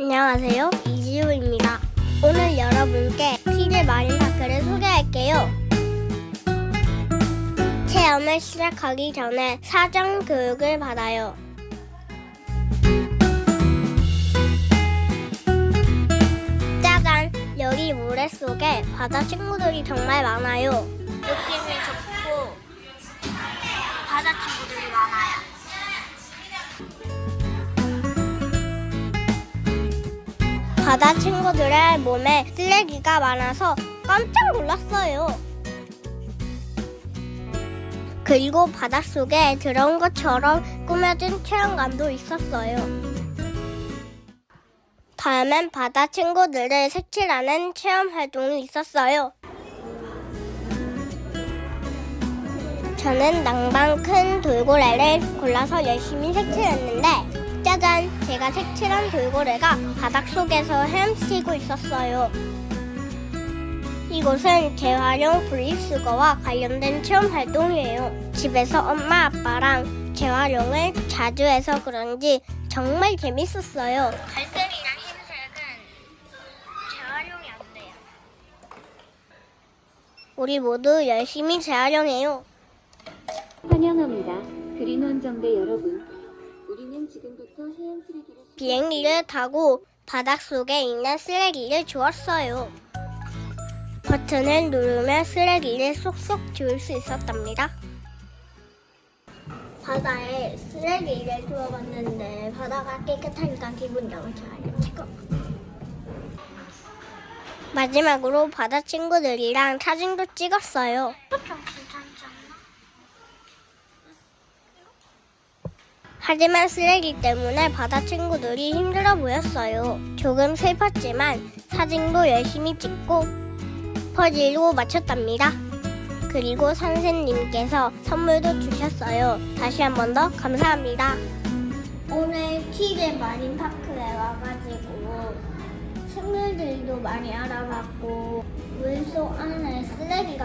안녕하세요. 이지우입니다. 오늘 여러분께 키즈 마린파크를 소개할게요. 체험을 시작하기 전에 사전 교육을 받아요. 짜잔! 여기 모래 속에 바다 친구들이 정말 많아요. 바다 친구들의 몸에 쓰레기가 많아서 깜짝 놀랐어요. 그리고 바닷속에 들어온 것처럼 꾸며진 체험관도 있었어요. 다음엔 바다 친구들을 색칠하는 체험 활동이 있었어요. 저는 낭방 큰 돌고래를 골라서 열심히 색칠했는데 짜잔! 제가 색칠한 돌고래가 바닥 속에서 헤엄치고 있었어요. 이곳은 재활용 분리수거와 관련된 체험 활동이에요. 집에서 엄마 아빠랑 재활용을 자주 해서 그런지 정말 재밌었어요. 갈색이랑 흰색은 재활용이 안 돼요. 우리 모두 열심히 재활용해요. 환영합니다. 그린원정대 여러분. 비행기를 타고 바닷속에 있는 쓰레기를 주웠어요. 버튼을 누르면 쓰레기를 쏙쏙 주울 수 있었답니다. 바다에 쓰레기를 주워봤는데 바다가 깨끗하니까 기분 너무 좋아요. 최고. 마지막으로 바다 친구들이랑 사진도 찍었어요. 하지만 쓰레기 때문에 바다 친구들이 힘들어 보였어요. 조금 슬펐지만 사진도 열심히 찍고 퍼즐도 맞췄답니다. 그리고 선생님께서 선물도 주셨어요. 다시 한 번 더 감사합니다. 오늘 키즈 마린파크에 와가지고 생물들도 많이 알아봤고 물속 안에 쓰레기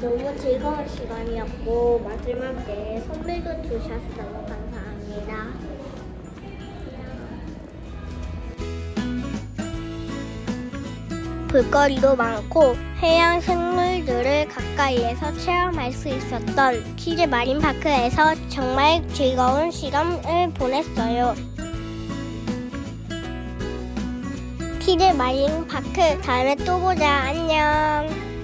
너무 즐거운 시간이었고 마지막에 선물도 주셔서 너무 감사합니다. 볼거리도 많고 해양 생물들을 가까이에서 체험할 수 있었던 키즈 마린파크에서 정말 즐거운 시간을 보냈어요. 키즈 마린파크 다음에 또 보자. 안녕.